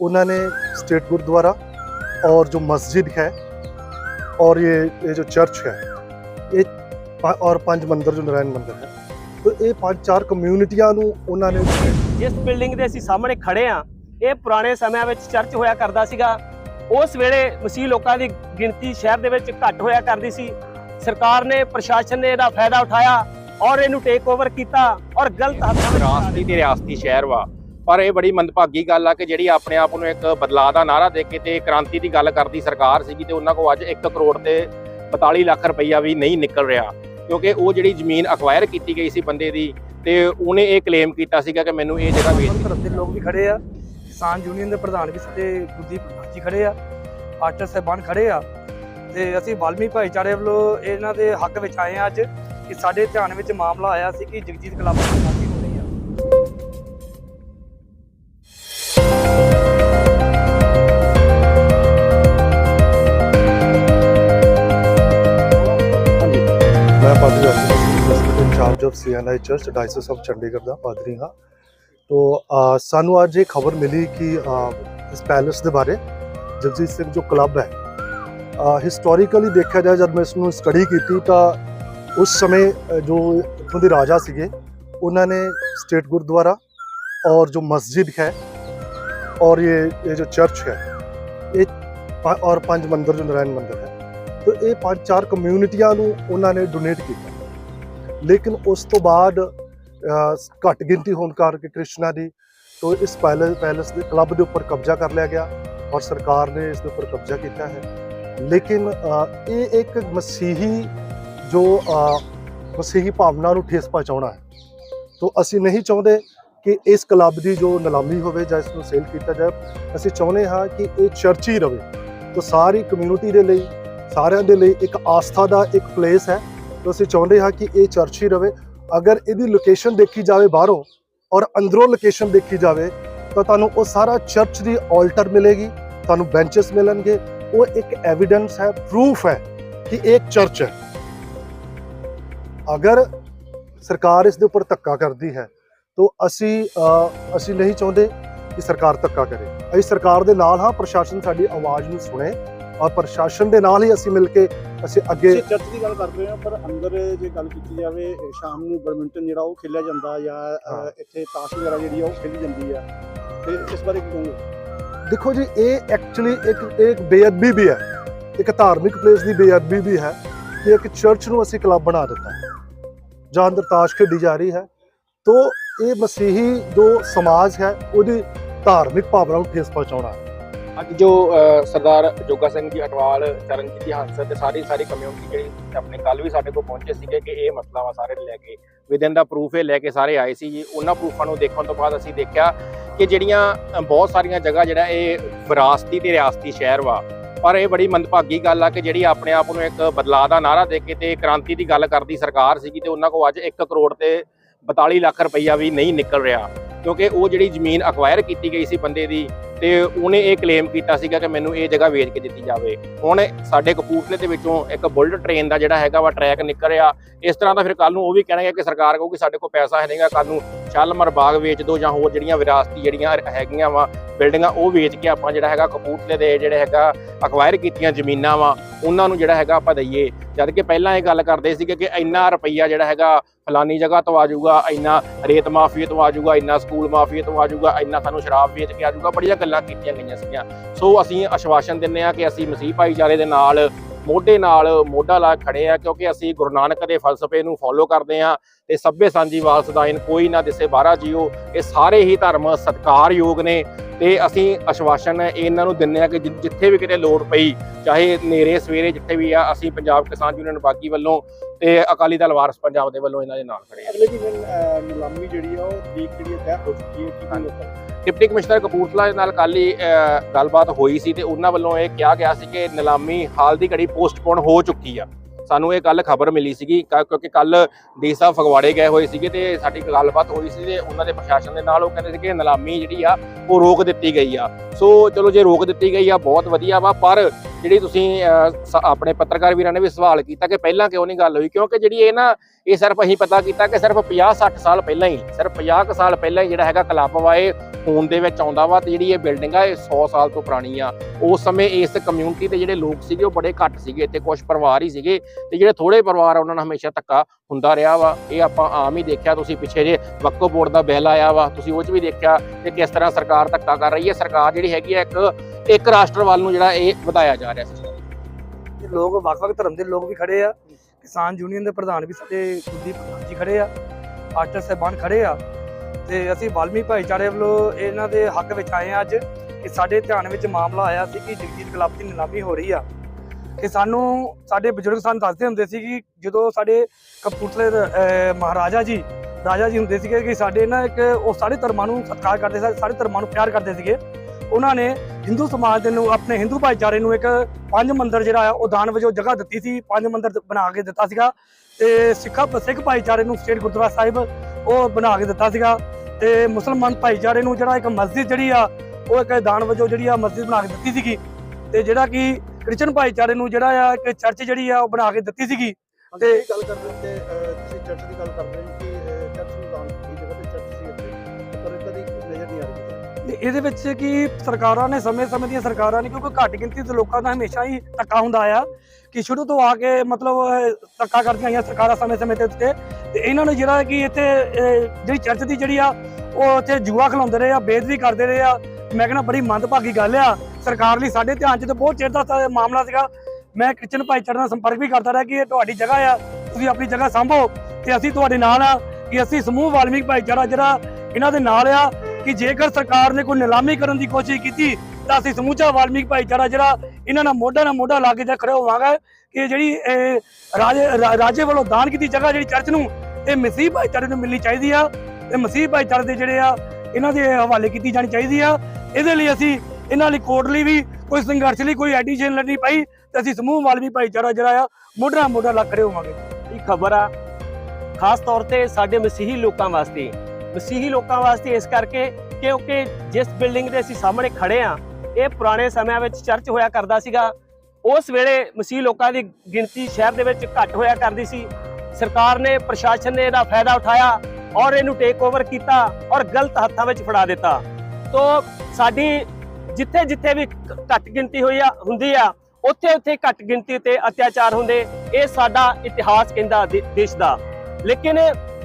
उन्होंने स्टेट गुरुद्वारा और जो मस्जिद है और ये ये जो चर्च है ये पा- और पंज मंदिर जो नारायण मंदिर है तो ये पांच चार कम्युनिटियां ਨੂੰ ਉਹਨਾਂ ਨੇ ਜਿਸ ਬਿਲਡਿੰਗ ਦੇ ਅਸੀਂ ਸਾਹਮਣੇ ਖੜੇ ਆ ਇਹ ਪੁਰਾਣੇ ਸਮਿਆਂ ਵਿੱਚ ਚਰਚ ਹੋਇਆ ਕਰਦਾ ਸੀਗਾ ਉਸ ਵੇਲੇ ਮਸੀਹ ਲੋਕਾਂ ਦੀ ਗਿਣਤੀ ਸ਼ਹਿਰ ਦੇ ਵਿੱਚ ਘੱਟ ਹੋਇਆ ਕਰਦੀ ਸੀ ਸਰਕਾਰ ਨੇ ਪ੍ਰਸ਼ਾਸਨ ਨੇ ਇਹਦਾ ਫਾਇਦਾ ਉਠਾਇਆ ਔਰ ਇਹਨੂੰ ਟੇਕ ਓਵਰ ਕੀਤਾ ਔਰ ਗਲਤ ਹੱਥਾਂ ਵਿੱਚ ਰਾਸ਼ਟਰੀ ਤੇ ਰਿਆਸਤੀ ਸ਼ਹਿਰ ਵਾ ਪਰ ਇਹ ਬੜੀ ਮੰਦਭਾਗੀ ਗੱਲ ਆ ਕਿ ਜਿਹੜੀ ਆਪਣੇ ਆਪ ਨੂੰ ਇੱਕ ਬਦਲਾਅ ਦਾ ਨਾਰਾ ਦੇ ਕੇ ਤੇ ਕ੍ਰਾਂਤੀ ਦੀ ਗੱਲ ਕਰਦੀ ਸਰਕਾਰ ਸੀਗੀ ਤੇ ਉਹਨਾਂ ਕੋਲ ਅੱਜ 1 ਕਰੋੜ ਤੇ 42 ਲੱਖ ਰੁਪਈਆ ਵੀ ਨਹੀਂ ਨਿਕਲ ਰਿਹਾ। ਕਿਉਂਕਿ ਉਹ ਜਿਹੜੀ ਜ਼ਮੀਨ ਅਕਵਾਇਰ ਕੀਤੀ ਗਈ ਸੀ ਬੰਦੇ ਦੀ ਤੇ ਉਹਨੇ ਇਹ ਕਲੇਮ ਕੀਤਾ ਸੀਗਾ ਕਿ ਮੈਨੂੰ ਇਹ ਜਗ੍ਹਾ ਵੇਚ ਧਰਮ ਦੇ ਲੋਕ ਵੀ ਖੜੇ ਆ, ਕਿਸਾਨ ਯੂਨੀਅਨ ਦੇ ਪ੍ਰਧਾਨ ਵੀ ਸਾਡੇ ਗੁਰਦੀਪ ਪ੍ਰਧਾਨ ਜੀ ਖੜੇ ਆ ਆਰਟਰ ਸਾਹਿਬਾਨ ਖੜੇ ਆ ਤੇ ਅਸੀਂ ਵਾਲਮੀ ਭਾਈਚਾਰੇ ਵੱਲੋਂ ਇਹਨਾਂ ਦੇ ਹੱਕ ਵਿੱਚ ਆਏ ਆ ਅੱਜ ਕਿ ਸਾਡੇ ਧਿਆਨ ਵਿੱਚ ਮਾਮਲਾ ਆਇਆ ਸੀ ਕਿ Jagjit club incharge of CNI church diocese of Chandigarh ਦਾ ਪਾਦਰੀ ਹਾਂ ਤੋ ਅ, ਸਾਨੂੰ ਅੱਜ ਇਹ ਖਬਰ ਮਿਲੀ ਕਿ ਅ, ਇਸ ਪੈਲੇਸ ਦੇ ਬਾਰੇ ਜਗਜੀਤ ਸਿੰਘ ਜੋ ਕਲੱਬ ਹੈ ਹਿਸਟੋਰੀਕਲੀ ਦੇਖਿਆ ਜਾਏ ਜਦ ਮੈਂ ਇਸ ਨੂੰ ਸਟੱਡੀ ਕੀਤੀ ਤਾਂ ਉਸ ਸਮੇਂ ਅ, ਜੋ ਇੱਥੋਂ ਦੇ ਰਾਜਾ ਸੀਗੇ ਉਹਨਾਂ ਨੇ ਸਟੇਟ ਗੁਰਦੁਆਰਾ और जो मस्जिद है और ये ये जो चर्च है ये पा- और ਪੰਜ ਮੰਦਿਰ ਜੋ ਨਾਰਾਇਣ ਮੰਦਿਰ ਹੈ ਤੋ ਇਹ ਪੰਜ ਚਾਰ ਕਮਿਊਨਿਟੀਆਂ ਨੂੰ ਉਹਨਾਂ ਨੇ ਡੋਨੇਟ ਕੀਤਾ ਲੇਕਿਨ ਉਸ ਤੋਂ ਬਾਅਦ ਘੱਟ ਗਿਣਤੀ ਹੋਣ ਕਰਕੇ ਕ੍ਰਿਸ਼ਨਾ ਦੀ, ਤੋ ਇਸ ਪੈਲੇਸ ਪੈਲੇਸ ਦੇ ਕਲੱਬ ਦੇ ਉੱਪਰ ਕਬਜ਼ਾ ਕਰ ਲਿਆ ਗਿਆ ਔਰ ਸਰਕਾਰ ਨੇ ਇਸ ਦੇ ਉੱਪਰ ਕਬਜ਼ਾ ਕੀਤਾ ਹੈ। ਲੇਕਿਨ ਇਹ ਇੱਕ ਮਸੀਹੀ ਜੋ ਮਸੀਹੀ ਭਾਵਨਾ ਨੂੰ ਠੇਸ ਪਹੁੰਚਾਉਣਾ ਹੈ। ਤੋ ਅਸੀਂ ਨਹੀਂ ਚਾਹੁੰਦੇ ਕਿ ਇਸ ਕਲੱਬ ਦੀ ਜੋ ਨਿਲਾਮੀ ਹੋਵੇ ਜਾਂ ਇਸ ਨੂੰ ਸੇਲ ਕੀਤਾ ਜਾਏ ਅਸੀਂ ਚਾਹੁੰਦੇ ਹਾਂ ਕਿ ਇਹ ਚਰਚ ਹੀ ਰਵੇ। ਤੋ ਸਾਰੀ ਕਮਿਊਨਿਟੀ ਦੇ ਲਈ, ਸਾਰਿਆਂ ਦੇ ਲਈ ਇੱਕ ਆਸਥਾ ਦਾ ਇੱਕ ਪਲੇਸ ਹੈ। ਤੋ ਅਸੀਂ ਚਾਹੁੰਦੇ ਹਾਂ ਕਿ ਇਹ ਚਰਚ ਹੀ ਰਵੇ। ਅਗਰ ਇਹਦੀ ਲੋਕੇਸ਼ਨ ਦੇਖੀ ਜਾਵੇ ਬਾਹਰੋਂ ਔਰ ਅੰਦਰੋਂ ਲੋਕੇਸ਼ਨ ਦੇਖੀ ਜਾਵੇ, ਤਾਂ ਤੁਹਾਨੂੰ ਉਹ ਸਾਰਾ ਚਰਚ ਦੀ ਆਲਟਰ ਮਿਲੇਗੀ, ਤੁਹਾਨੂੰ ਬੈਂਚਸ ਮਿਲਣਗੇ। ਉਹ ਇੱਕ ਐਵੀਡੈਂਸ ਹੈ ਪ੍ਰੂਫ ਹੈ ਕਿ ਇਹ ਇੱਕ ਚਰਚ ਹੈ। ਅਗਰ ਸਰਕਾਰ ਇਸ ਦੇ ਉੱਪਰ ਧੱਕਾ ਕਰਦੀ ਹੈ, ਤਾਂ ਅਸੀਂ ਅਸੀਂ ਨਹੀਂ ਚਾਹੁੰਦੇ ਕਿ ਸਰਕਾਰ ਧੱਕਾ ਕਰੇ। ਅਸੀਂ ਸਰਕਾਰ ਦੇ ਨਾਲ ਹਾਂ, ਪ੍ਰਸ਼ਾਸਨ ਸਾਡੀ ਆਵਾਜ਼ ਨੂੰ ਸੁਣੇ ਔਰ ਪ੍ਰਸ਼ਾਸਨ ਦੇ ਨਾਲ ਹੀ ਅਸੀਂ ਮਿਲ ਕੇ ਅਸੀਂ ਅੱਗੇ ਤੁਸੀਂ ਚਰਚ ਦੀ ਗੱਲ ਕਰਦੇ ਹੋ ਪਰ ਅੰਦਰ ਜੇ ਗੱਲ ਕੀਤੀ ਜਾਵੇ ਸ਼ਾਮ ਨੂੰ ਬੈਡਮਿੰਟਨ ਜਿਹੜਾ ਉਹ ਖੇਲਿਆ ਜਾਂਦਾ ਜਾਂ ਇੱਥੇ ਤਾਸ਼ ਵਗੈਰਾ ਜਿਹੜੀ ਆ ਉਹ ਖੇਲੀ ਜਾਂਦੀ ਆ। ਤੇ ਇਸ ਬਾਰੇ ਕੀ ਕਹੋਗੇ ਦੇਖੋ ਜੀ ਇਹ ਐਕਚੁਅਲੀ ਇੱਕ ਇੱਕ ਬੇਅਦਬੀ ਵੀ ਹੈ। ਇੱਕ ਧਾਰਮਿਕ ਪਲੇਸ ਦੀ ਬੇਅਦਬੀ ਵੀ ਹੈ ਕਿ ਇੱਕ ਚਰਚ ਨੂੰ ਅਸੀਂ ਕਲੱਬ ਬਣਾ ਦਿੱਤਾ ਜਾਂ ਅੰਦਰ ਤਾਸ਼ ਖੇਡੀ ਜਾ ਰਹੀ ਹੈ ਤੋ ਇਹ ਮਸੀਹੀ ਜੋ ਸਮਾਜ ਹੈ ਉਹਦੀ ਧਾਰਮਿਕ ਭਾਵਨਾ ਨੂੰ ਠੇਸ ਪਹੁੰਚਾਉਣਾ ਹੈ। ਅੱਜ ਜੋ ਸਰਦਾਰ ਜੋਗਾ ਸਿੰਘ ਜੀ, ਅਟਵਾਲ, ਚਰਨਜੀਤ ਜੀ, ਹੰਸ ਤੇ ਸਾਰੀ ਸਾਰੀ ਕਮਿਊਨਿਟੀ ਜਿਹੜੀ ਆਪਣੇ ਕੱਲ ਵੀ ਸਾਡੇ ਕੋਲ ਪਹੁੰਚੇ ਸੀਗੇ ਕਿ ਇਹ ਮਸਲਾ ਵਾ ਸਾਰੇ ਲੈ ਕੇ ਵਿਦਨ ਦਾ ਪ੍ਰੂਫ ਇਹ ਲੈ ਕੇ ਸਾਰੇ ਆਏ ਸੀ ਜੀ। ਉਹਨਾਂ ਪ੍ਰੂਫਾਂ ਨੂੰ ਦੇਖਣ ਤੋਂ ਬਾਅਦ ਅਸੀਂ ਦੇਖਿਆ ਕਿ ਜਿਹੜੀਆਂ ਬਹੁਤ ਸਾਰੀਆਂ ਜਗ੍ਹਾ ਜਿਹੜਾ ਇਹ ਵਿਰਾਸਤੀ ਤੇ ਰਿਆਸਤੀ ਸ਼ਹਿਰ ਵਾ। ਪਰ ਇਹ ਬੜੀ ਮੰਦਭਾਗੀ ਗੱਲ ਆ ਕਿ ਜਿਹੜੀ ਆਪਣੇ ਆਪ ਨੂੰ ਇੱਕ ਬਦਲਾਅ ਦਾ ਨਾਰਾ ਦੇ ਕੇ ਤੇ ਕ੍ਰਾਂਤੀ ਦੀ ਗੱਲ ਕਰਦੀ ਸਰਕਾਰ ਸੀਗੀ ਤੇ ਉਹਨਾਂ ਕੋਲ ਅੱਜ 1 ਕਰੋੜ ਤੇ 42 ਲੱਖ ਰੁਪਈਆ ਵੀ ਨਹੀਂ ਨਿਕਲ ਰਿਹਾ। ਕਿਉਂਕਿ ਉਹ ਜਿਹੜੀ ਜ਼ਮੀਨ ਅਕਵਾਇਰ ਕੀਤੀ ਗਈ ਸੀ ਬੰਦੇ ਦੀ ਤੇ ਉਹਨੇ ਇਹ ਕਲੇਮ ਕੀਤਾ ਸੀਗਾ ਕਿ ਮੈਨੂੰ ਇਹ ਜਗ੍ਹਾ ਵੇਚ ਕੇ ਦਿੱਤੀ ਜਾਵੇ। ਹੁਣ ਸਾਡੇ ਕਪੂਰਥਲੇ ਦੇ ਵਿੱਚੋਂ ਇੱਕ ਬੁਲਟ ਟ੍ਰੇਨ ਦਾ ਜਿਹੜਾ ਹੈਗਾ ਵਾ ਟਰੈਕ ਨਿਕਲ ਰਿਹਾ ਇਸ ਤਰ੍ਹਾਂ ਦਾ ਫਿਰ ਕੱਲ ਨੂੰ ਉਹ ਵੀ ਕਹਿਣਗੇ ਕਿ ਸਰਕਾਰ ਕਹੂਗੀ ਸਾਡੇ ਕੋਲ ਪੈਸਾ ਹੈ ਨਹੀਂਗਾ ਕੱਲ ਨੂੰ ਸ਼ਾਲਮਰ ਬਾਗ ਵੇਚ ਦਿਓ ਜਾਂ ਹੋਰ ਜਿਹੜੀਆਂ ਵਿਰਾਸਤੀ ਜਿਹੜੀਆਂ ਹੈਗੀਆਂ ਵਾ ਬਿਲਡਿੰਗਾਂ ਉਹ ਵੇਚ ਕੇ ਆਪਾਂ ਜਿਹੜਾ ਹੈਗਾ ਕਪੂਰਥਲੇ ਦੇ ਜਿਹੜੇ ਹੈਗਾ ਅਕਵਾਇਰ ਕੀਤੀਆਂ ਜ਼ਮੀਨਾਂ ਵਾ, ਉਹਨਾਂ ਨੂੰ ਜਿਹੜਾ ਹੈਗਾ ਆਪਾਂ ਦਈਏ। ਜਦ ਕਿ ਪਹਿਲਾਂ ਇਹ ਗੱਲ ਕਰਦੇ ਸੀਗੇ ਕਿ ਇੰਨਾ ਰੁਪਈਆ ਜਿਹੜਾ ਹੈਗਾ ਫਲਾਨੀ ਜਗ੍ਹਾ ਤੋਂ ਆ ਜਾਊਗਾ, ਇੰਨਾ ਰੇਤ ਮਾਫੀਏ ਤੋਂ ਆ ਜਾਊਗਾ, ਇੰਨਾ ਸਕੂਲ ਮਾਫੀਏ ਤੋਂ ਆ ਜਾਊਗਾ, ਇੰਨਾ ਸਾਨੂੰ ਸ਼ਰਾਬ ਵੇਚ ਕੇ ਆ ਜਾਊਗਾ, ਬੜੀਆਂ ਗੱਲਾਂ ਕੀਤੀਆਂ ਗਈਆਂ ਸੀਗੀਆਂ। ਸੋ ਅਸੀਂ ਆਸ਼ਵਾਸਨ ਦਿੰਨੇ ਆ ਕਿ ਅਸੀਂ ਮਸੀਹ ਭਾਈਚਾਰੇ ਦੇ ਨਾਲ ਮੋਢੇ ਨਾਲ ਮੋਢਾ ਲਾ ਖੜੇ ਆ ਕਿਉਂਕਿ ਅਸੀਂ ਗੁਰੂ ਨਾਨਕ ਦੇ ਫਲਸਫੇ ਨੂੰ ਫੋਲੋ ਕਰਦੇ ਆ ਤੇ ਸੱਭੇ ਸਾਂਝੀ ਵਾਲਸਦਾਇਨ ਕੋਈ ਨਾ ਦਿਸੇ ਬਾਹਰਾ ਜੀਓ। ਇਹ ਸਾਰੇ ਹੀ ਧਰਮ ਸਤਿਕਾਰਯੋਗ ਨੇ ਤੇ ਅਸੀਂ ਆਸ਼ਵਾਸਨ ਇਹਨਾਂ ਨੂੰ ਦਿੰਨੇ ਆ ਕਿ ਜਿੱਥੇ ਵੀ ਕਿਤੇ ਲੋੜ ਪਈ ਚਾਹੇ ਨੇਰੇ ਸਵੇਰੇ ਜਿੱਥੇ ਵੀ ਆ ਅਸੀਂ ਪੰਜਾਬ ਕਿਸਾਨ ਯੂਨੀਅਨ ਬਾਗੀ ਵੱਲੋਂ ਤੇ ਅਕਾਲੀ ਦਲ ਵਾਰਸ ਪੰਜਾਬ ਦੇ ਵੱਲੋਂ ਇਹਨਾਂ ਦੇ ਨਾਲ ਖੜੇ ਆ ਅਗਲੇ ਦਿਨ ਨਿਲਾਮੀ ਜਿਹੜੀ ਆ ਉਹ ਤਰੀਕ ਜਿਹੜੀ ਤੈਅ ਹੋ ਚੁੱਕੀ ਹੈ ਕੀ। ਲੋਕਾਂ ਡਿਪਟੀ ਕਮਿਸ਼ਨਰ ਕਪੂਰਥਲਾ ਦੇ ਨਾਲ ਕੱਲ ਹੀ ਗੱਲਬਾਤ ਹੋਈ ਸੀ ਤੇ ਉਹਨਾਂ ਵੱਲੋਂ ਇਹ ਕਿਹਾ ਗਿਆ ਸੀ ਕਿ ਨਿਲਾਮੀ ਹਾਲ ਦੀ ਘੜੀ ਪੋਸਟਪੋਨ ਹੋ ਚੁੱਕੀ ਆ। ਸਾਨੂੰ ਇਹ ਕੱਲ ਖਬਰ ਮਿਲੀ ਸੀਗੀ, ਕ- ਕਿਉਂਕਿ ਕੱਲ ਡੀ ਸਾਹਿਬ ਫਗਵਾੜੇ ਗਏ ਹੋਏ ਸੀਗੇ ਤੇ ਸਾਡੀ ਗੱਲਬਾਤ ਹੋਈ ਸੀ ਤੇ ਉਹਨਾਂ ਦੇ ਪ੍ਰਸ਼ਾਸਨ ਦੇ ਨਾਲ ਉਹ ਕਹਿੰਦੇ ਸੀ ਕਿ ਨਿਲਾਮੀ ਜਿਹੜੀ ਆ, ਉਹ ਰੋਕ ਦਿੱਤੀ ਗਈ ਆ। ਸੋ ਚਲੋ ਜੇ ਰੋਕ ਦਿੱਤੀ ਗਈ ਆ, ਬਹੁਤ ਵਧੀਆ ਵਾ, ਪਰ ਜਿਹੜੀ ਤੁਸੀਂ ਸ- ਆਪਣੇ ਪੱਤਰਕਾਰ ਵੀਰਾਂ ਨੇ ਵੀ ਸਵਾਲ ਕੀਤਾ ਕਿ ਪਹਿਲਾਂ ਕਿਉਂ ਨਹੀਂ ਗੱਲ ਹੋਈ? ਕਿਉਂਕਿ ਜਿਹੜੀ ਇਹ ਨਾ, ਇਹ ਸਿਰਫ ਅਸੀਂ ਪਤਾ ਕੀਤਾ ਕਿ ਸਿਰਫ 50 60 ਸਾਲ ਪਹਿਲਾਂ ਹੀ, ਸਿਰਫ 50 ਕੁ ਸਾਲ ਪਹਿਲਾਂ ਹੀ ਜਿਹੜਾ ਹੈਗਾ ਕਲੱਬ ਵਾ, ਇਹ ਖੂਨ ਦੇ ਵਿੱਚ ਆਉਂਦਾ ਵਾ ਤੇ ਜਿਹੜੀ ਇਹ ਬਿਲਡਿੰਗ ਆ, ਇਹ 100 ਸਾਲ ਤੋਂ ਪੁਰਾਣੀ ਆ। ਉਸ ਸਮੇਂ ਇਸ ਕਮਿਊਨਿਟੀ ਦੇ ਜਿਹੜੇ ਲੋਕ ਸੀਗੇ, ਉਹ ਬੜੇ ਘੱਟ ਸੀਗੇ, ਇੱਥੇ ਕੁਝ ਪਰਿਵਾਰ ਹੀ ਸੀਗੇ। ਤੇ ਜਿਹੜੇ ਥੋੜੇ ਪਰਿਵਾਰ ਆ, ਉਹਨਾਂ ਨਾਲ ਹਮੇਸ਼ਾ ਧੱਕਾ ਹੁੰਦਾ ਰਿਹਾ ਵਾ। ਇਹ ਆਪਾਂ ਆਮ ਹੀ ਦੇਖਿਆ, ਤੁਸੀਂ ਪਿੱਛੇ ਜੇ ਵਕਫ ਬੋਰਡ ਦਾ ਬਿੱਲ ਆਇਆ ਵਾ, ਤੁਸੀਂ ਉਹ 'ਚ ਵੀ ਦੇਖਿਆ ਕਿ ਕਿਸ ਤਰ੍ਹਾਂ ਸਰਕਾਰ ਧੱਕਾ ਕਰ ਰਹੀ ਹੈ। ਸਰਕਾਰ ਜਿਹੜੀ ਹੈਗੀ ਆ ਇੱਕ ਇੱਕ ਰਾਸ਼ਟਰ ਵੱਲ ਨੂੰ ਜਿਹੜਾ ਇਹ ਵਧਾਇਆ ਜਾ ਰਿਹਾ ਸੀ। ਲੋਕ ਵੱਖ-ਵੱਖ ਧਰਮ ਦੇ ਲੋਕ ਵੀ ਖੜੇ ਆ। ਕਿਸਾਨ ਯੂਨੀਅਨ ਦੇ ਪ੍ਰਧਾਨ ਵੀ ਸਾਡੇ ਗੁਰਦੀਪ ਜੀ ਖੜੇ ਆ। ਆਰਟਰ ਸਾਹਿਬਾਨ ਖੜੇ ਆ। ਤੇ ਅਸੀਂ ਵਾਲਮੀ ਭਾਈਚਾਰੇ ਵੱਲੋਂ ਇਹਨਾਂ ਦੇ ਹੱਕ ਵਿੱਚ ਆਏ ਆ ਅੱਜ ਕਿ ਸਾਡੇ ਧਿਆਨ ਵਿੱਚ ਮਾਮਲਾ ਆਇਆ ਸੀ ਕਿ ਜਗਜੀਤ ਕਲੱਬ ਦੀ ਨਿਲਾਮੀ ਹੋ ਰਹੀ ਆ। ਕਿ ਸਾਨੂੰ, ਸਾਡੇ ਬਜ਼ੁਰਗ ਸਾਨੂੰ ਦੱਸਦੇ ਹੁੰਦੇ ਸੀ ਕਿ ਜਦੋਂ ਸਾਡੇ ਕਪੂਰਥਲੇ ਮਹਾਰਾਜਾ ਜੀ, ਰਾਜਾ ਜੀ ਹੁੰਦੇ ਸੀਗੇ ਕਿ ਸਾਡੇ ਨਾ ਇੱਕ ਉਹ ਸਾਰੇ ਧਰਮਾਂ ਨੂੰ ਸਤਿਕਾਰ ਕਰਦੇ ਸੀ, ਸਾਰੇ ਧਰਮਾਂ ਨੂੰ ਪਿਆਰ ਕਰਦੇ ਸੀਗੇ। ਉਹਨਾਂ ਨੇ ਹਿੰਦੂ ਸਮਾਜ ਦੇ ਨੂੰ, ਆਪਣੇ ਹਿੰਦੂ ਭਾਈਚਾਰੇ ਨੂੰ ਇੱਕ ਪੰਜ ਮੰਦਰ ਜਿਹੜਾ ਆ, ਉਹ ਦਾਨ ਵਜੋਂ ਜਗ੍ਹਾ ਦਿੱਤੀ ਸੀ, ਪੰਜ ਮੰਦਰ ਬਣਾ ਕੇ ਦਿੱਤਾ ਸੀਗਾ। ਤੇ ਸਿੱਖਾ, ਸਿੱਖ ਭਾਈਚਾਰੇ ਨੂੰ ਸਟੇਟ ਗੁਰਦੁਆਰਾ ਸਾਹਿਬ ਉਹ ਬਣਾ ਕੇ ਦਿੱਤਾ ਸੀਗਾ। ਤੇ ਮੁਸਲਮਾਨ ਭਾਈਚਾਰੇ ਨੂੰ ਜਿਹੜਾ ਇੱਕ ਮਸਜਿਦ ਜਿਹੜੀ ਆ, ਉਹ ਇੱਕ ਦਾਨ ਵਜੋਂ ਜਿਹੜੀ ਆ, ਮਸਜਿਦ ਬਣਾ ਕੇ ਦਿੱਤੀ ਸੀਗੀ। ਤੇ ਜਿਹੜਾ ਕਿ ਕ੍ਰਿਸਚਨ ਭਾਈਚਾਰੇ ਨੂੰ ਜਿਹੜਾ ਆ ਇੱਕ ਚਰਚ ਜਿਹੜੀ ਆ ਉਹ ਬਣਾ ਕੇ ਦਿੱਤੀ ਸੀਗੀ। ਤੇ ਤੇ- ਗੱਲ ਕਰਦੇ ਤੇ ਤੁਸੀਂ ਚਰਚ ਦੀ ਗੱਲ ਕਰਦੇ ਹੋ ਕਿ ਚਰਚ ਨੂੰ ਦਾਨ ਕੀਤੀ ਜਗ੍ਹਾ ਤੇ ਚਰਚ ਸੀ ਇੱਥੇ। ਪਰ ਕਦੀ ਨਜ਼ਰ ਨਹੀਂ ਆ ਰਹੀ। ਤੇ ਇਹਦੇ ਵਿੱਚ ਕੀ ਸਰਕਾਰਾਂ ਨੇ ਸਮੇਂ-ਸਮੇਂ ਦੀਆਂ ਸਰਕਾਰਾਂ ਨੇ ਕਿਉਂਕਿ ਘੱਟ ਗਿਣਤੀ ਦੇ ਲੋਕਾਂ ਦਾ ਹਮੇਸ਼ਾ ਹੀ ਧੱਕਾ ਹੁੰਦਾ ਆ ਕਿ ਸ਼ੁਰੂ ਤੋਂ ਆ ਕੇ ਮਤਲਬ ਧੱਕਾ ਕਰਦੀਆਂ ਆਈਆਂ ਸਰਕਾਰਾਂ ਸਮੇਂ-ਸਮੇਂ ਦੇ ਉੱਤੇ। ਤੇ ਇਹਨਾਂ ਨੂੰ ਜਿਹੜਾ ਕਿ ਇੱਥੇ ਜਿਹੜੀ ਚਰਚ ਦੀ ਜਿਹੜੀ ਆ ਉਹ ਇੱਥੇ ਜੂਆ ਖਿਲਾਉਂਦੇ ਰਹੇ ਆ ਬੇਦਬੀ ਕਰਦੇ ਰਹੇ ਆ। ਮੈਂ ਕਹਿੰਦਾ ਬੜੀ ਮੰਦਭਾਗੀ ਗੱਲ ਆ। ਸਰਕਾਰ ਲਈ ਸਾਡੇ ਧਿਆਨ 'ਚ ਤਾਂ ਬਹੁਤ ਚਿਰ ਦਾ ਮਾਮਲਾ ਸੀਗਾ। ਮੈਂ ਕਿਚਨ ਭਾਈਚਾਰੇ ਨਾਲ ਸੰਪਰਕ ਵੀ ਕਰਦਾ ਰਿਹਾ ਕਿ ਇਹ ਤੁਹਾਡੀ ਜਗ੍ਹਾ ਆ, ਤੁਸੀਂ ਆਪਣੀ ਜਗ੍ਹਾ ਸੰਭੋ ਤੇ ਅਸੀਂ ਤੁਹਾਡੇ ਨਾਲ ਆ ਕਿ ਅਸੀਂ ਸਮੂਹ ਵਾਲਮੀਕ ਭਾਈਚਾਰਾ ਜਿਹੜਾ ਇਹਨਾਂ ਦੇ ਨਾਲ ਆ ਕਿ ਜੇਕਰ ਸਰਕਾਰ ਨੇ ਕੋਈ ਨਿਲਾਮੀ ਕਰਨ ਦੀ ਕੋਸ਼ਿਸ਼ ਕੀਤੀ, ਤਾਂ ਅਸੀਂ ਸਮੂਚਾ ਵਾਲਮੀਕ ਭਾਈਚਾਰਾ ਜਿਹੜਾ ਇਹਨਾਂ ਨਾਲ ਮੋਢਾ ਨਾਲ ਮੋਢਾ ਲਾ ਕੇ ਜਾ ਖੜੇ ਹੋਵਾਂਗੇ ਕਿ ਜਿਹੜੀ ਰਾਜੇ ਰਾਜੇ ਵੱਲੋਂ ਦਾਨ ਕੀਤੀ ਜਗ੍ਹਾ ਜਿਹੜੀ ਚਰਚ ਨੂੰ, ਇਹ ਮਸੀਹ ਭਾਈਚਾਰੇ ਨੂੰ ਮਿਲਣੀ ਚਾਹੀਦੀ ਆ ਤੇ ਮਸੀਹ ਭਾਈਚਾਰੇ ਦੇ ਜਿਹੜੇ ਆ, ਇਹਨਾਂ ਦੇ ਹਵਾਲੇ ਕੀਤੀ ਜਾਣੀ ਚਾਹੀਦੀ ਆ। ਇਹਦੇ ਲਈ ਅਸੀਂ ਇਹਨਾਂ ਲਈ ਕੋਰਟ ਲਈ ਵੀ ਕੋਈ ਸੰਘਰਸ਼ ਲਈ ਕੋਈ ਐਡੀਸ਼ਨ ਲੜਨੀ ਪਈ ਤੇ ਅਸੀਂ ਸਮੂਹ ਵਾਲਮੀਕ ਭਾਈਚਾਰਾ ਜਿਹੜਾ ਆ, ਮੋਢਾ ਨਾਲ ਮੋਢਾ ਲਾ ਖੜੇ ਹੋਵਾਂਗੇ। ਇਹ ਖਬਰ ਆ, ਖਾਸ ਤੌਰ ਤੇ ਸਾਡੇ ਮਸੀਹੀ ਲੋਕਾਂ ਵਾਸਤੇ। ਮਸੀਹੀ ਲੋਕਾਂ ਵਾਸਤੇ ਇਸ ਕਰਕੇ ਕਿਉਂਕਿ ਜਿਸ ਬਿਲਡਿੰਗ ਦੇ ਅਸੀਂ ਸਾਹਮਣੇ ਖੜੇ ਆ, ਇਹ ਪੁਰਾਣੇ ਸਮਿਆਂ ਵਿੱਚ ਚਰਚ ਹੋਇਆ ਕਰਦਾ ਸੀਗਾ। ਉਸ ਵੇਲੇ ਮਸੀਹ ਲੋਕਾਂ ਦੀ ਗਿਣਤੀ ਸ਼ਹਿਰ ਦੇ ਵਿੱਚ ਘੱਟ ਹੋਇਆ ਕਰਦੀ ਸੀ। ਸਰਕਾਰ ਨੇ, ਪ੍ਰਸ਼ਾਸਨ ਨੇ ਇਹਦਾ ਫਾਇਦਾ ਉਠਾਇਆ ਔਰ ਇਹਨੂੰ ਟੇਕ ਓਵਰ ਕੀਤਾ ਔਰ ਗਲਤ ਹੱਥਾਂ ਵਿੱਚ ਫੜਾ ਦਿੱਤਾ। ਤੋਂ ਸਾਡੀ ਜਿੱਥੇ ਜਿੱਥੇ ਵੀ ਘੱਟ ਗਿਣਤੀ ਹੋਈ ਆ, ਹੁੰਦੀ ਆ, ਉੱਥੇ ਉੱਥੇ ਘੱਟ ਗਿਣਤੀ ਤੇ ਅਤਿਆਚਾਰ ਹੁੰਦੇ। ਇਹ ਸਾਡਾ ਇਤਿਹਾਸ ਕਹਿੰਦਾ ਦੇਸ਼ ਦਾ। ਲੇਕਿਨ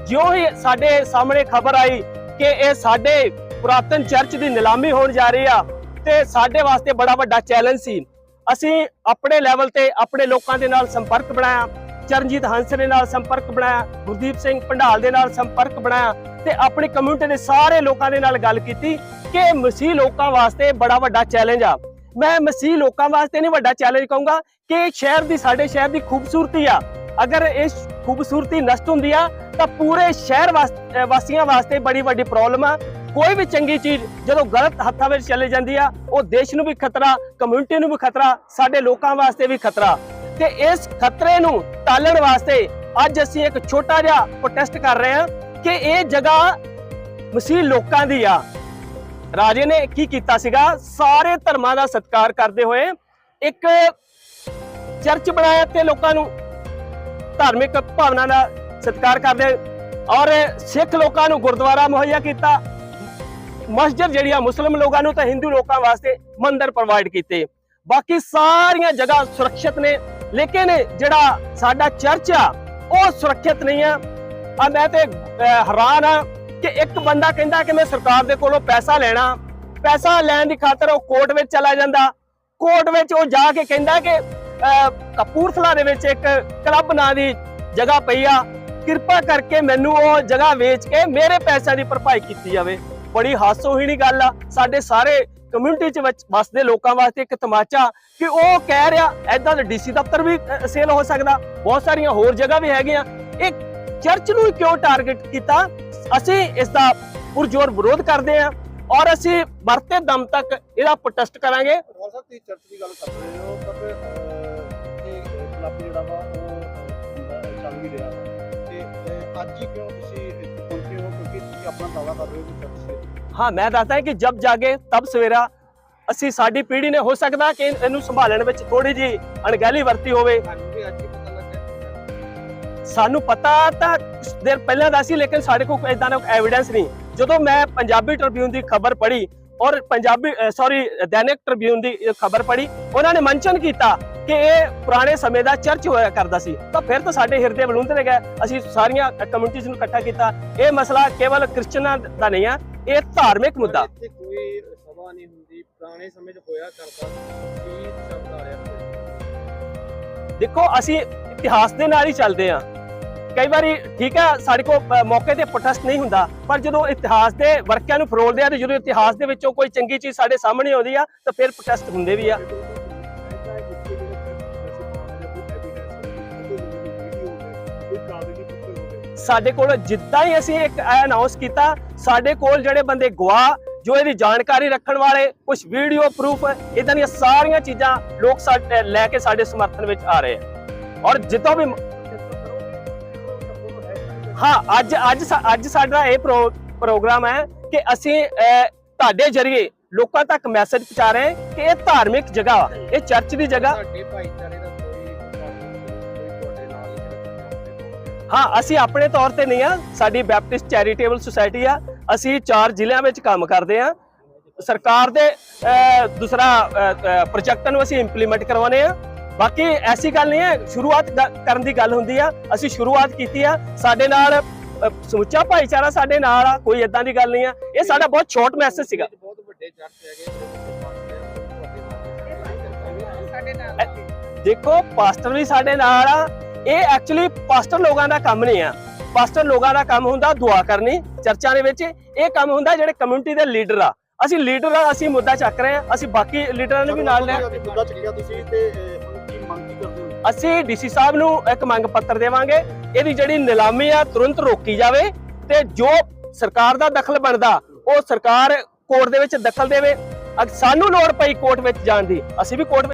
ਜਿਉਂ ਹੀ ਸਾਡੇ ਸਾਹਮਣੇ ਖਬਰ ਆਈ ਕਿ ਇਹ ਸਾਡੇ ਪੁਰਾਤਨ ਚਰਚ ਦੀ ਨਿਲਾਮੀ ਹੋਣ ਜਾ ਰਹੀ ਆ ਤੇ ਸਾਡੇ ਵਾਸਤੇ ਬੜਾ ਵੱਡਾ ਚੈਲੰਜ ਸੀ। ਅਸੀਂ ਆਪਣੇ ਲੈਵਲ ਤੇ ਆਪਣੇ ਲੋਕਾਂ ਦੇ ਨਾਲ ਸੰਪਰਕ ਬਣਾਇਆ, ਚਰਨਜੀਤ ਹੰਸ ਦੇ ਨਾਲ ਸੰਪਰਕ ਬਣਾਇਆ, ਗੁਰਦੀਪ ਸਿੰਘ ਭੰਡਾਲ ਦੇ ਨਾਲ ਸੰਪਰਕ ਬਣਾਇਆ ਤੇ ਆਪਣੀ ਕਮਿਊਨਿਟੀ ਦੇ ਸਾਰੇ ਲੋਕਾਂ ਦੇ ਨਾਲ ਗੱਲ ਕੀਤੀ। ਕਿ ਮਸੀਹ ਲੋਕਾਂ ਵਾਸਤੇ ਬੜਾ ਵੱਡਾ ਚੈਲੰਜ ਆ। ਮੈਂ ਮਸੀਹ ਲੋਕਾਂ ਵਾਸਤੇ ਨਹੀਂ ਵੱਡਾ ਚੈਲੰਜ ਕਹੂੰਗਾ ਕਿ ਸ਼ਹਿਰ ਦੀ, ਸਾਡੇ ਸ਼ਹਿਰ ਦੀ ਖੂਬਸੂਰਤੀ ਆ। ਅਗਰ ਇਸ ਖੂਬਸੂਰਤੀ ਨਸ਼ਟ ਹੁੰਦੀ ਆ, ਤਾਂ ਪੂਰੇ ਸ਼ਹਿਰ ਵਾਸੀਆਂ ਵਾਸਤੇ ਬੜੀ ਵੱਡੀ ਪ੍ਰੋਬਲਮ ਆ। ਕੋਈ ਵੀ ਚੰਗੀ ਚੀਜ਼ ਜਦੋਂ ਗਲਤ ਹੱਥਾਂ ਵਿੱਚ ਚਲੇ ਜਾਂਦੀ ਆ, ਉਹ ਦੇਸ਼ ਨੂੰ ਵੀ ਖਤਰਾ ਕਮਿਊਨਿਟੀ ਨੂੰ ਵੀ ਖਤਰਾ, ਸਾਡੇ ਲੋਕਾਂ ਵਾਸਤੇ ਵੀ ਖਤਰਾ। ਤੇ ਇਸ ਖਤਰੇ ਨੂੰ ਟਾਲਣ ਵਾਸਤੇ ਅੱਜ ਅਸੀਂ ਇੱਕ ਛੋਟਾ ਜਿਹਾ ਪ੍ਰੋਟੈਸਟ ਕਰ ਰਹੇ ਹਾਂ ਕਿ ਇਹ ਜਗ੍ਹਾ ਮਸੀਹ ਲੋਕਾਂ ਦੀ ਆ। ਰਾਜੇ ਨੇ ਕੀ ਕੀਤਾ ਸੀਗਾ? ਸਾਰੇ ਧਰਮਾਂ ਦਾ ਸਤਿਕਾਰ ਕਰਦੇ ਹੋਏ ਇੱਕ ਚਰਚ ਬਣਾਇਆ ਤੇ ਲੋਕਾਂ ਨੂੰ ਧਾਰਮਿਕ ਭਾਵਨਾ ਦਾ ਸਤਿਕਾਰ ਕਰਦੇ ਔਰ ਸਿੱਖ ਲੋਕਾਂ ਨੂੰ ਗੁਰਦੁਆਰਾ ਮੁਹੱਈਆ ਕੀਤਾ। ਮਸਜਿਦ ਜਿਹੜੀ ਆ, ਮੁਸਲਮ ਲੋਕਾਂ ਨੂੰ ਤਾਂ ਹਿੰਦੂ ਲੋਕਾਂ ਵਾਸਤੇ ਮੰਦਰ ਪ੍ਰੋਵਾਈਡ ਕੀਤੇ। ਬਾਕੀ ਸਾਰੀਆਂ ਜਗ੍ਹਾ ਸੁਰੱਖਿਅਤ ਨੇ, ਲੇਕਿਨ ਜਿਹੜਾ ਸਾਡਾ ਚਰਚ ਆ, ਉਹ ਸੁਰੱਖਿਅਤ ਨਹੀਂ ਆ। ਆ ਮੈਂ ਤੇ ਹੈਰਾਨ ਆ ਕਿ ਇੱਕ ਬੰਦਾ ਕਹਿੰਦਾ ਕਿ ਮੈਂ ਸਰਕਾਰ ਦੇ ਕੋਲੋਂ ਪੈਸਾ ਲੈਣਾ, ਪੈਸਾ ਲੈਣ ਦੀ ਖਾਤਰ ਉਹ ਕੋਰਟ ਵਿੱਚ ਚਲਾ ਜਾਂਦਾ। ਕੋਰਟ ਵਿੱਚ ਉਹ ਜਾ ਕੇ ਕਹਿੰਦਾ ਕਿ ਕਪੂਰਥਲਾ ਦੇ ਵਿੱਚ ਇੱਕ ਕਲੱਬ ਨਾਂ ਦੀ ਜਗ੍ਹਾ ਪਈ ਆ। ਕਿਰਪਾ ਕਰਕੇ ਮੈਨੂੰ ਉਹ ਜਗ੍ਹਾ ਵੇਚ ਕੇ ਮੇਰੇ ਪੈਸਿਆਂ ਦੀ ਭਰਪਾਈ ਕੀਤੀ ਜਾਵੇ। ਬੜੀ ਹਾਸੋਹੀਣੀ ਗੱਲ ਆ। ਸਾਡੇ ਸਾਰੇ ਕਮਿਊਨਿਟੀ ਚ ਵਿੱਚ, ਵਸਦੇ ਲੋਕਾਂ ਵਾਸਤੇ ਇੱਕ ਤਮਾਚਾ ਕਿ ਉਹ ਕਹਿ ਰਿਹਾ ਐਦਾਂ ਦਾ ਡੀਸੀ ਦਫ਼ਤਰ ਵੀ ਸੇਲ ਹੋ ਸਕਦਾ। ਬਹੁਤ ਸਾਰੀਆਂ ਹੋਰ ਜਗ੍ਹਾ ਵੀ ਹੈਗੀਆਂ। ਇਹ ਚਰਚ ਨੂੰ ਹੀ ਕਿਉਂ ਟਾਰਗੇਟ ਕੀਤਾ? ਅਸੀਂ ਇਸ ਦਾ ਪੁਰਜੋਰ ਵਿਰੋਧ ਕਰਦੇ ਹਾਂ ਔਰ ਅਸੀਂ ਮਰਤੇ ਦਮ ਤੱਕ ਇਹਦਾ ਪ੍ਰੋਟੈਸਟ ਕਰਾਂਗੇ। ਹੋ ਸਕਦੀ ਚਰਚ ਦੀ ਗੱਲ ਕਰ ਰਹੇ ਹੋ ਪਰ ਅਹ, ਇਹ ਕਲੱਬ ਜਿਹੜਾ ਵਾ ਉਹ ਅਹ, ਹੁੰਦਾ ਹੈ, ਚੱਲ ਵੀ ਰਿਹਾ ਵਾ। ਤੇ ਅਹ, ਅੱਜ ਹੀ ਕਿਉਂ ਤੁਸੀਂ ਇੱਥੇ ਪਹੁੰਚੇ ਹੋ? ਕਿਉਂਕਿ ਤੁਸੀਂ ਆਪਣਾ ਦਾਅਵਾ ਕਰ ਰਹੇ ਹੋ ਕਿ ਚਰਚ ਸੀ ਹਾਂ ਮੈਂ ਦੱਸਦਾ ਕਿ ਜਬ ਜਾਗੇ ਤਬ ਸਵੇਰਾ ਅਸੀਂ ਸਾਡੀ ਪੀੜ੍ਹੀ ਨੇ ਹੋ ਸਕਦਾ ਕਿ ਇਹਨੂੰ ਸੰਭਾਲਣ ਵਿੱਚ ਥੋੜੀ ਜੀ ਅਣਗਹਿਲੀ ਵਰਤੀ ਹੋਵੇ। ਸਾਨੂੰ ਪਤਾ ਤਾਂ ਦੇਰ ਪਹਿਲਾਂ ਦਾ ਸੀ ਲੇਕਿਨ ਸਾਡੇ ਕੋਲ ਇਦਾਂ ਦਾ ਐਵੀਡੈਂਸ ਨਹੀਂ। ਜਦੋਂ ਮੈਂ ਪੰਜਾਬੀ ਟ੍ਰਿਬਿਊਨ ਦੀ ਖਬਰ ਪੜ੍ਹੀ ਔਰ ਪੰਜਾਬੀ ਸੌਰੀ ਦੈਨਿਕ ਟ੍ਰਿਬਿਊਨ ਦੀ ਖਬਰ ਪੜ੍ਹੀ ਉਹਨਾਂ ਨੇ ਮੰਚਨ ਕੀਤਾ ਕਿ ਇਹ ਪੁਰਾਣੇ ਸਮੇਂ ਦਾ ਚਰਚ ਹੋਇਆ ਕਰਦਾ ਸੀ। ਤਾਂ ਫਿਰ ਤਾਂ ਸਾਡੇ ਹਿਰਦੇ ਬਲੂੰਦਰੇ ਗਏ ਅਸੀਂ ਸਾਰੀਆਂ ਕਮਿਊਨਿਟੀਜ਼ ਨੂੰ ਇਕੱਠਾ ਕੀਤਾ। ਇਹ ਮਸਲਾ ਕੇਵਲ ਕ੍ਰਿਸਚਨਾਂ ਦਾ ਨਹੀਂ ਆ ਇਹ ਧਾਰਮਿਕ ਮੁੱਦਾ। ਇੱਥੇ ਕੋਈ ਸਭਾ ਨਹੀਂ ਹੁੰਦੀ ਪੁਰਾਣੇ ਸਮੇਂ 'ਚ ਹੋਇਆ ਕਰਦਾ ਕੀ ਸ਼ਬਦ ਆ ਰਿਹਾ? ਦੇਖੋ ਅਸੀਂ ਇਤਿਹਾਸ ਦੇ ਨਾਲ ਹੀ ਚੱਲਦੇ ਆ ਕਈ ਵਾਰੀ ਠੀਕ ਹੈ ਸਾਡੇ ਕੋਲ ਮੌਕੇ ਤੇ ਪ੍ਰੋਟੈਸਟ ਨਹੀਂ ਹੁੰਦਾ, ਪਰ ਜਦੋਂ ਇਤਿਹਾਸ ਦੇ ਵਰਕਿਆਂ ਨੂੰ ਫਰੋਲਦੇ ਆ ਤੇ ਜਦੋਂ ਇਤਿਹਾਸ ਦੇ ਵਿੱਚੋਂ ਕੋਈ ਚੰਗੀ ਚੀਜ਼ ਸਾਡੇ ਸਾਹਮਣੇ ਆਉਂਦੀ ਆ, ਤਾਂ ਫਿਰ ਪ੍ਰੋਟੈਸਟ ਹੁੰਦੇ ਵੀ ਆ। ਸਾਡੇ ਕੋਲ ਜਿੱਦਾਂ ਹੀ ਅਸੀਂ ਇੱਕ ਅਨਾਉਂਸ ਕੀਤਾ, ਸਾਡੇ ਕੋਲ ਜਿਹੜੇ ਬੰਦੇ ਗਵਾਹ ਜੋ ਇਹਦੀ ਜਾਣਕਾਰੀ ਰੱਖਣ ਵਾਲੇ ਕੁਝ ਵੀਡੀਓ ਪ੍ਰੂਫ ਇਦਾਂ ਦੀਆਂ ਸਾਰੀਆਂ ਚੀਜ਼ਾਂ ਲੋਕ ਸਾਡੇ, ਲੈ ਕੇ ਸਾਡੇ ਸਮਰਥਨ ਵਿੱਚ ਆ ਰਹੇ ਆ। ਔਰ ਜਿੱਦੋਂ ਵੀ ਹਾਂ ਅੱਜ ਅੱਜ ਅੱਜ ਸਾਡਾ ਇਹ ਪ੍ਰੋ- ਪ੍ਰੋਗਰਾਮ ਹੈ ਕਿ ਅਸੀਂ ਤੁਹਾਡੇ ਜਰੀਏ ਲੋਕਾਂ ਤੱਕ ਮੈਸੇਜ ਪਹੁੰਚਾ ਰਹੇ ਹਾਂ ਕਿ ਇਹ ਧਾਰਮਿਕ ਜਗ੍ਹਾ ਵਾ ਇਹ ਚਰਚ ਦੀ ਜਗ੍ਹਾ। ਸਾਡੇ ਭਾਈਚਾਰੇ ਦਾ ਹੀ ਅਸੀਂ ਆਪਣੇ ਤੌਰ ਤੇ ਨਹੀਂ ਆ ਸਾਡੀ ਬੈਪਟਿਸਟ ਚੈਰੀਟੇਬਲ ਸੁਸਾਇਟੀ ਆ ਅਸੀਂ ਚਾਰ ਜ਼ਿਲ੍ਹਿਆਂ ਵਿੱਚ ਕੰਮ ਕਰਦੇ ਆ। ਸਰਕਾਰ ਦੇ ਦੂਸਰਾ ਪ੍ਰੋਜੈਕਟ ਨੂੰ ਅਸੀਂ ਇੰਪਲੀਮੈਂਟ ਕਰਵਾਉਨੇ ਆ। ਬਾਕੀ ਐਸੀ ਗੱਲ ਨਹੀਂ ਹੈ ਸ਼ੁਰੂਆਤ ਕਰਨ ਦੀ ਗੱਲ ਹੁੰਦੀ ਆ ਅਸੀਂ ਸ਼ੁਰੂਆਤ ਕੀਤੀ ਆ ਸਾਡੇ ਨਾਲ ਸਮੁੱਚਾ ਭਾਈਚਾਰਾ ਸਾਡੇ ਨਾਲ ਆ ਕੋਈ ਇਦਾਂ ਦੀ ਗੱਲ ਨਹੀਂ ਆ ਇਹ ਸਾਡਾ ਬਹੁਤ ਸ਼ਾਰਟ ਮੈਸੇਜ ਸੀਗਾ। ਬਹੁਤ ਵੱਡੇ ਚਰਚ ਹੈਗੇ ਸਾਡੇ ਨਾਲ ਦੇਖੋ ਪਾਸਟਰ ਵੀ ਸਾਡੇ ਨਾਲ ਆ ਇਹ ਐਕਚੁਅਲੀ ਪਾਸਟਰ ਲੋਕਾਂ ਦਾ ਕੰਮ ਨਹੀਂ ਆ। ਪਾਸਟਰ ਲੋਕਾਂ ਦਾ ਕੰਮ ਹੁੰਦਾ ਦੁਆ ਕਰਨੀ ਚਰਚਾਂ ਦੇ ਵਿੱਚ ਇਹ ਕੰਮ ਹੁੰਦਾ ਜਿਹੜੇ ਕਮਿਊਨਿਟੀ ਦੇ ਲੀਡਰ ਆ। ਅਸੀਂ ਲੀਡਰ ਆ ਅਸੀਂ ਮੁੱਦਾ ਚੱਕ ਰਹੇ ਆ ਅਸੀਂ ਬਾਕੀ ਲੀਡਰਾਂ ਨੂੰ ਵੀ ਨਾਲ ਲੈ ਮੁੱਦਾ ਚੱਕਿਆ ਤੁਸੀਂ ਤੇ ਮੰਗ ਕੀ ਕਰਦੇ ਹੋ? ਅਸੀਂ ਡੀਸੀ ਸਾਹਿਬ ਨੂੰ ਇੱਕ ਮੰਗ ਪੱਤਰ ਦੇਵਾਂਗੇ, ਇਹਦੀ ਜਿਹੜੀ ਨਿਲਾਮੀ ਆ ਤੁਰੰਤ ਰੋਕੀ ਜਾਵੇ ਤੇ ਜੋ ਸਰਕਾਰ ਦਾ ਦਖਲ ਬਣਦਾ, ਉਹ ਸਰਕਾਰ ਕੋਰਟ ਦੇ ਵਿੱਚ ਦਖਲ ਦੇਵੇ। ਅਗ ਸਾਨੂੰ ਲੋੜ ਪਈ ਕੋਰਟ ਵਿੱਚ ਜਾਣ ਦੀ। ਅਸੀਂ ਵੀ ਕੋਰਟ